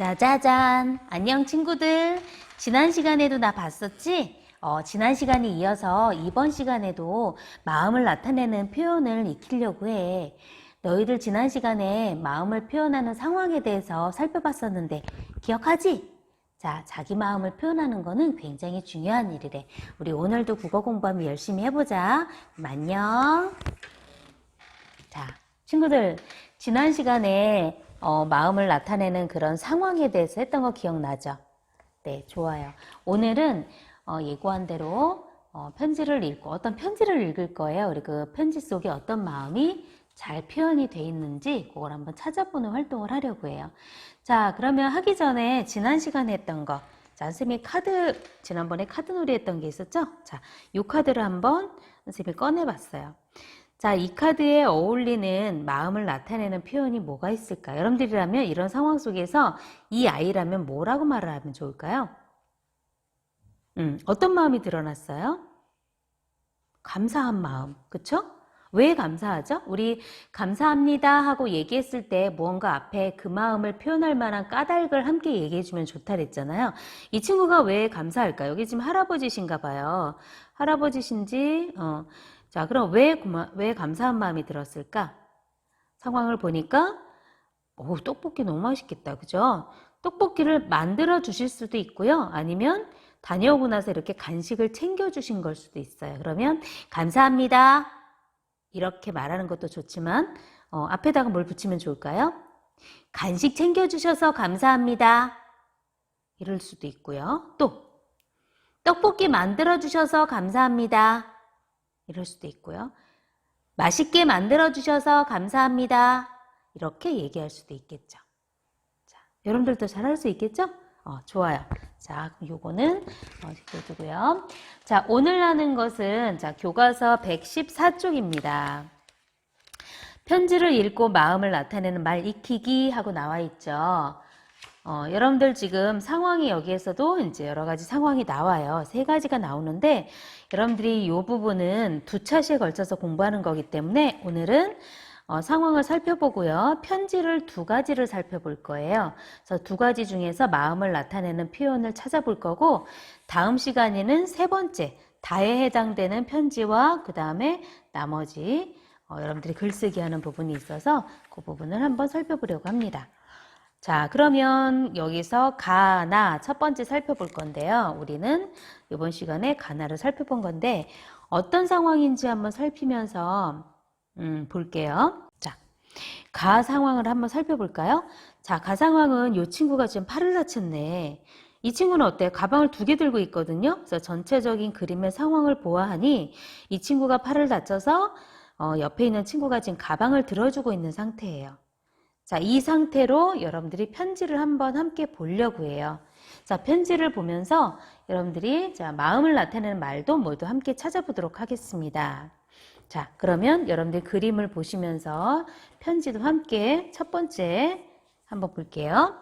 짜자잔. 안녕 친구들. 지난 시간에도 나 봤었지? 어, 지난 시간에 이어서 이번 시간에도 마음을 나타내는 표현을 익히려고 해. 너희들 지난 시간에 마음을 표현하는 상황에 대해서 살펴봤었는데 기억하지? 자, 자기 마음을 표현하는 거는 굉장히 중요한 일이래. 우리 오늘도 국어 공부하면 열심히 해보자. 안녕. 자, 친구들, 지난 시간에 어, 마음을 나타내는 그런 상황에 대해서 했던 거 기억나죠? 네, 좋아요. 오늘은 어, 예고한 대로 어, 편지를 읽고 어떤 편지를 읽을 거예요. 우리 그 편지 속에 어떤 마음이 잘 표현이 돼 있는지 그걸 한번 찾아보는 활동을 하려고 해요. 자, 그러면 하기 전에 지난 시간에 했던 거. 자, 선생님이 카드, 지난번에 카드 놀이 했던 게 있었죠? 자, 이 카드를 한번 선생님이 꺼내봤어요. 자, 이 카드에 어울리는 마음을 나타내는 표현이 뭐가 있을까? 여러분들이라면 이런 상황 속에서 이 아이라면 뭐라고 말을 하면 좋을까요? 음, 어떤 마음이 드러났어요? 감사한 마음, 그쵸? 왜 감사하죠? 우리 감사합니다 하고 얘기했을 때 무언가 앞에 그 마음을 표현할 만한 까닭을 함께 얘기해주면 좋다 그랬잖아요. 이 친구가 왜 감사할까요? 여기 지금 할아버지신가 봐요. 할아버지신지, 어, 자, 그럼 왜, 고마- 왜 감사한 마음이 들었을까? 상황을 보니까, 오, 떡볶이 너무 맛있겠다. 그죠? 떡볶이를 만들어 주실 수도 있고요. 아니면 다녀오고 나서 이렇게 간식을 챙겨 주신 걸 수도 있어요. 그러면, 감사합니다. 이렇게 말하는 것도 좋지만, 어, 앞에다가 뭘 붙이면 좋을까요? 간식 챙겨 주셔서 감사합니다. 이럴 수도 있고요. 또, 떡볶이 만들어 주셔서 감사합니다. 이럴 수도 있고요. 맛있게 만들어 주셔서 감사합니다. 이렇게 얘기할 수도 있겠죠. 자, 여러분들도 잘할 수 있겠죠? 어, 좋아요. 자, 그럼 요거는 어, 지켜두고요. 자, 오늘 하는 것은 자, 교과서 114쪽입니다. 편지를 읽고 마음을 나타내는 말 익히기 하고 나와 있죠. 어, 여러분들 지금 상황이 여기에서도 이제 여러 가지 상황이 나와요. 세 가지가 나오는데 여러분들이 이 부분은 두 차시에 걸쳐서 공부하는 거기 때문에 오늘은 어, 상황을 살펴보고요. 편지를 두 가지를 살펴볼 거예요. 그래서 두 가지 중에서 마음을 나타내는 표현을 찾아볼 거고 다음 시간에는 세 번째 다에 해당되는 편지와 그 다음에 나머지 어, 여러분들이 글쓰기 하는 부분이 있어서 그 부분을 한번 살펴보려고 합니다. 자, 그러면 여기서 가나 첫 번째 살펴볼 건데요. 우리는 이번 시간에 가나를 살펴본 건데 어떤 상황인지 한번 살피면서 음, 볼게요. 자, 가 상황을 한번 살펴볼까요? 자, 가 상황은 이 친구가 지금 팔을 다쳤네. 이 친구는 어때요? 가방을 두 개 들고 있거든요. 그래서 전체적인 그림의 상황을 보아하니 이 친구가 팔을 다쳐서 어, 옆에 있는 친구가 지금 가방을 들어주고 있는 상태예요. 자, 이 상태로 여러분들이 편지를 한번 함께 보려고 해요. 자, 편지를 보면서 여러분들이 자, 마음을 나타내는 말도 모두 함께 찾아보도록 하겠습니다. 자, 그러면 여러분들 그림을 보시면서 편지도 함께 첫 번째 한번 볼게요.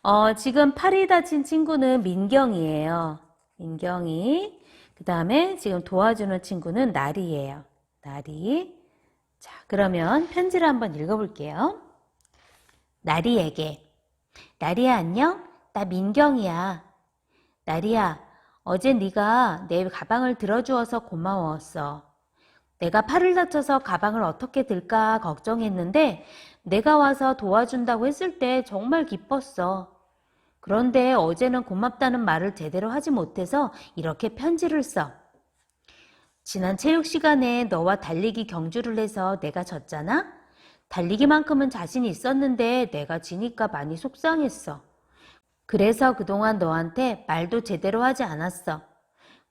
어, 지금 팔이 다친 친구는 민경이에요. 민경이. 그 다음에 지금 도와주는 친구는 나리예요. 나리. 자, 그러면 편지를 한번 읽어볼게요. 나리에게. 나리야, 안녕? 나 민경이야. 나리야, 어제 네가 내 가방을 들어주어서 고마웠어. 내가 팔을 다쳐서 가방을 어떻게 들까 걱정했는데 내가 와서 도와준다고 했을 때 정말 기뻤어. 그런데 어제는 고맙다는 말을 제대로 하지 못해서 이렇게 편지를 써. 지난 체육 시간에 너와 달리기 경주를 해서 내가 졌잖아? 달리기만큼은 자신이 있었는데 내가 지니까 많이 속상했어. 그래서 그동안 너한테 말도 제대로 하지 않았어.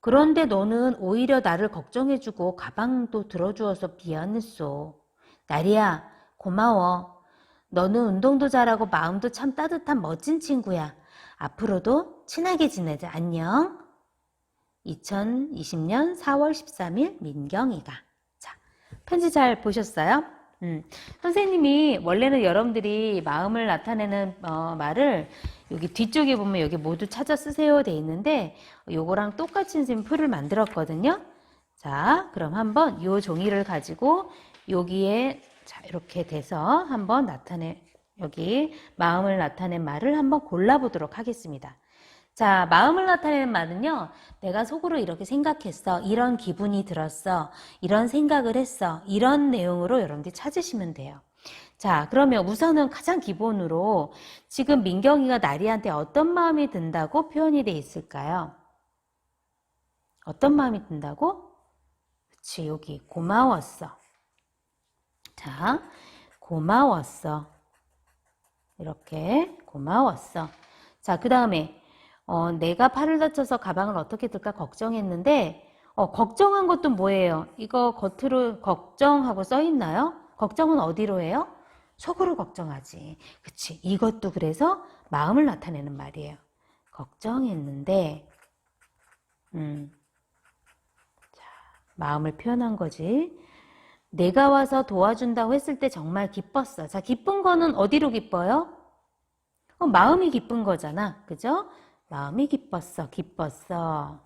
그런데 너는 오히려 나를 걱정해주고 가방도 들어주어서 미안했어. 나리야, 고마워. 너는 운동도 잘하고 마음도 참 따뜻한 멋진 친구야. 앞으로도 친하게 지내자. 안녕. 2020년 4월 13일 민경이가. 자, 편지 잘 보셨어요? 음, 선생님이 원래는 여러분들이 마음을 나타내는 어, 말을 여기 뒤쪽에 보면 여기 모두 찾아 쓰세요 돼 있는데 요거랑 똑같이 선생님 풀을 만들었거든요. 자, 그럼 한번 요 종이를 가지고 여기에 자 이렇게 돼서 한번 나타내 여기 마음을 나타낸 말을 한번 골라보도록 하겠습니다. 자, 마음을 나타내는 말은요, 내가 속으로 이렇게 생각했어. 이런 기분이 들었어. 이런 생각을 했어. 이런 내용으로 여러분들이 찾으시면 돼요. 자, 그러면 우선은 가장 기본으로 지금 민경이가 나리한테 어떤 마음이 든다고 표현이 돼 있을까요? 어떤 마음이 든다고? 그치, 여기 고마웠어. 자, 고마웠어. 이렇게 고마웠어. 자, 그 다음에 어, 내가 팔을 다쳐서 가방을 어떻게 들까 걱정했는데 어, 걱정한 것도 뭐예요? 이거 겉으로 걱정하고 써 있나요? 걱정은 어디로 해요? 속으로 걱정하지. 그치. 이것도 그래서 마음을 나타내는 말이에요. 걱정했는데, 음, 자, 마음을 표현한 거지. 내가 와서 도와준다고 했을 때 정말 기뻤어. 자, 기쁜 거는 어디로 기뻐요? 어, 마음이 기쁜 거잖아. 그죠? 마음이 기뻤어. 기뻤어.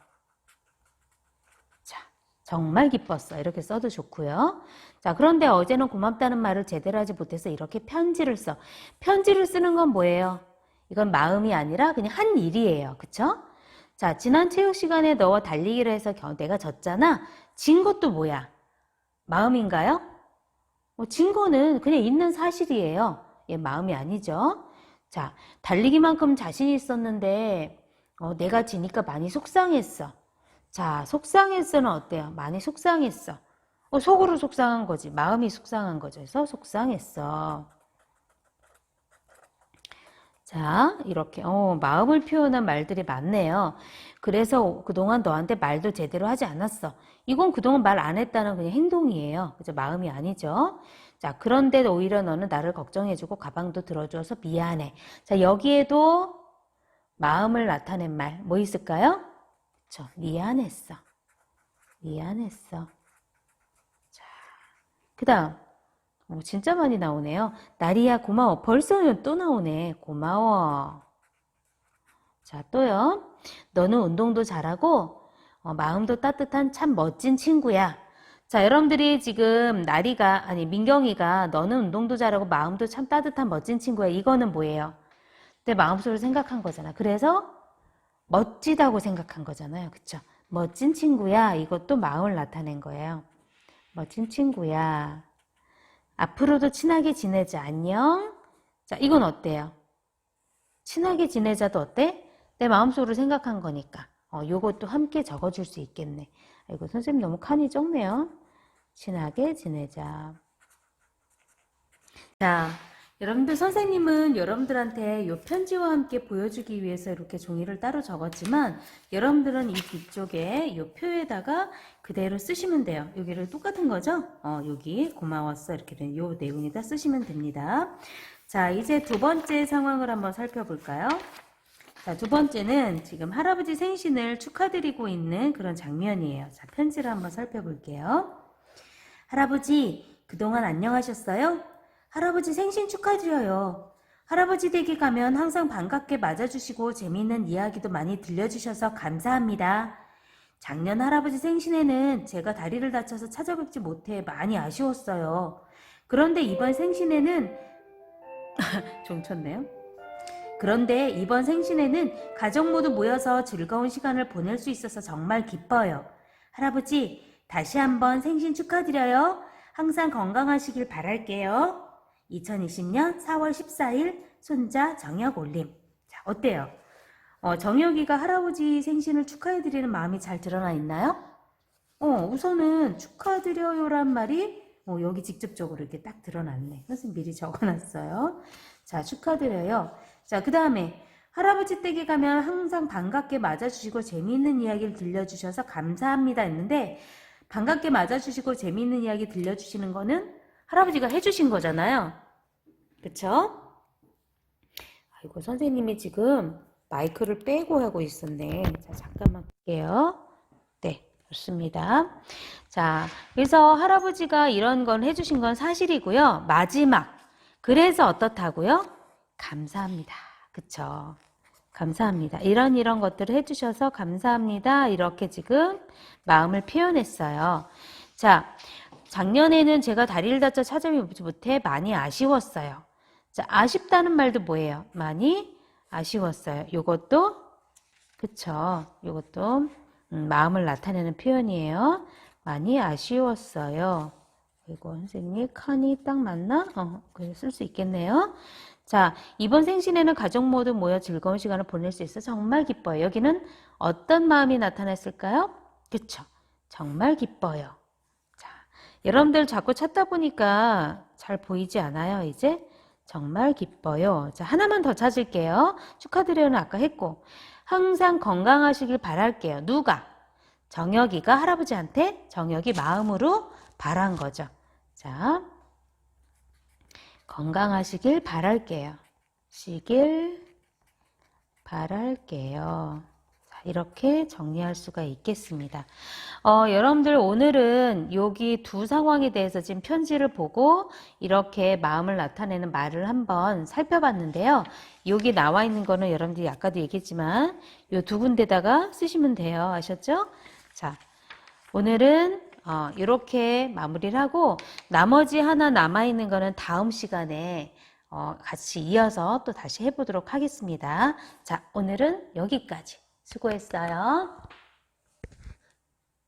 자, 정말 기뻤어. 이렇게 써도 좋고요. 자, 그런데 어제는 고맙다는 말을 제대로 하지 못해서 이렇게 편지를 써. 편지를 쓰는 건 뭐예요? 이건 마음이 아니라 그냥 한 일이에요. 그쵸? 자, 지난 체육 시간에 너와 달리기를 해서 겨- 내가 졌잖아. 진 것도 뭐야? 마음인가요? 어, 진 거는 그냥 있는 사실이에요. 얘 마음이 아니죠. 자, 달리기만큼 자신이 있었는데 어, 내가 지니까 많이 속상했어. 자, 속상했어는 어때요? 많이 속상했어. 어, 속으로 속상한 거지. 마음이 속상한 거죠. 그래서 속상했어. 자, 이렇게 어, 마음을 표현한 말들이 많네요. 그래서 그동안 너한테 말도 제대로 하지 않았어. 이건 그동안 말 안 했다는 그냥 행동이에요. 그죠? 마음이 아니죠. 자, 그런데 오히려 너는 나를 걱정해주고 가방도 들어줘서 미안해. 자, 여기에도 마음을 나타낸 말 뭐 있을까요? 그쵸? 미안했어. 미안했어. 자, 그 다음. 오, 진짜 많이 나오네요. 나리야, 고마워. 벌써 또 나오네. 고마워. 자, 또요. 너는 운동도 잘하고, 어, 마음도 따뜻한 참 멋진 친구야. 자, 여러분들이 지금 나리가, 아니, 민경이가 너는 운동도 잘하고 마음도 참 따뜻한 멋진 친구야. 이거는 뭐예요? 내 마음속으로 생각한 거잖아. 그래서 멋지다고 생각한 거잖아요. 그쵸? 멋진 친구야. 이것도 마음을 나타낸 거예요. 멋진 친구야. 앞으로도 친하게 지내자. 안녕. 자, 이건 어때요? 친하게 지내자도 어때? 내 마음속으로 생각한 거니까. 어, 요것도 함께 적어줄 수 있겠네. 아이고, 선생님 너무 칸이 적네요. 친하게 지내자. 자, 여러분들 선생님은 여러분들한테 요 편지와 함께 보여주기 위해서 이렇게 종이를 따로 적었지만 여러분들은 이 뒤쪽에 요 표에다가 그대로 쓰시면 돼요. 여기를 똑같은 거죠? 어, 여기 고마웠어 이렇게 된 요 내용에다 쓰시면 됩니다. 자, 이제 두 번째 상황을 한번 살펴볼까요? 자, 두 번째는 지금 할아버지 생신을 축하드리고 있는 그런 장면이에요. 자, 편지를 한번 살펴볼게요. 할아버지, 그동안 안녕하셨어요? 할아버지 생신 축하드려요. 할아버지 댁에 가면 항상 반갑게 맞아주시고 재미있는 이야기도 많이 들려주셔서 감사합니다. 작년 할아버지 생신에는 제가 다리를 다쳐서 찾아뵙지 못해 많이 아쉬웠어요. 그런데 이번 생신에는 종 쳤네요. 그런데 이번 생신에는 가족 모두 모여서 즐거운 시간을 보낼 수 있어서 정말 기뻐요. 할아버지, 다시 한번 생신 축하드려요. 항상 건강하시길 바랄게요. 2020년 4월 14일 손자 정혁 올림. 자, 어때요? 어, 정혁이가 할아버지 생신을 축하해드리는 마음이 잘 드러나 있나요? 어, 우선은 축하드려요란 말이 어, 여기 직접적으로 이렇게 딱 드러났네. 선생님 미리 적어놨어요. 자, 축하드려요. 자, 그 다음에 할아버지 댁에 가면 항상 반갑게 맞아주시고 재미있는 이야기를 들려주셔서 감사합니다 했는데 반갑게 맞아주시고 재미있는 이야기 들려주시는 거는 할아버지가 해주신 거잖아요. 그쵸? 아이고, 선생님이 지금 마이크를 빼고 하고 있었네. 자, 잠깐만 볼게요. 네, 좋습니다. 자, 그래서 할아버지가 이런 건 해주신 건 사실이고요. 마지막. 그래서 어떻다고요? 감사합니다. 그쵸? 감사합니다. 이런 이런 것들을 해주셔서 감사합니다. 이렇게 지금 마음을 표현했어요. 자, 작년에는 제가 다리를 다쳐 찾아뵙지 못해 많이 아쉬웠어요. 자, 아쉽다는 말도 뭐예요? 많이 아쉬웠어요. 요것도 그쵸. 요것도 음, 마음을 나타내는 표현이에요. 많이 아쉬웠어요. 이거 선생님 칸이 딱 맞나? 어, 그래 쓸수 있겠네요. 자, 이번 생신에는 가족 모두 모여 즐거운 시간을 보낼 수 있어 정말 기뻐요. 여기는 어떤 마음이 나타났을까요? 그쵸. 정말 기뻐요. 자, 여러분들 자꾸 찾다 보니까 잘 보이지 않아요, 이제? 정말 기뻐요. 자, 하나만 더 찾을게요. 축하드려요는 아까 했고. 항상 건강하시길 바랄게요. 누가? 정혁이가 할아버지한테 정혁이 마음으로 바란 거죠. 자, 건강하시길 바랄게요. 시길 바랄게요. 자, 이렇게 정리할 수가 있겠습니다. 어, 여러분들 오늘은 여기 두 상황에 대해서 지금 편지를 보고 이렇게 마음을 나타내는 말을 한번 살펴봤는데요. 여기 나와 있는 거는 여러분들이 아까도 얘기했지만 이 두 군데다가 쓰시면 돼요. 아셨죠? 자, 오늘은 어, 이렇게 마무리를 하고 나머지 하나 남아있는 거는 다음 시간에 어, 같이 이어서 또 다시 해보도록 하겠습니다. 자, 오늘은 여기까지. 수고했어요.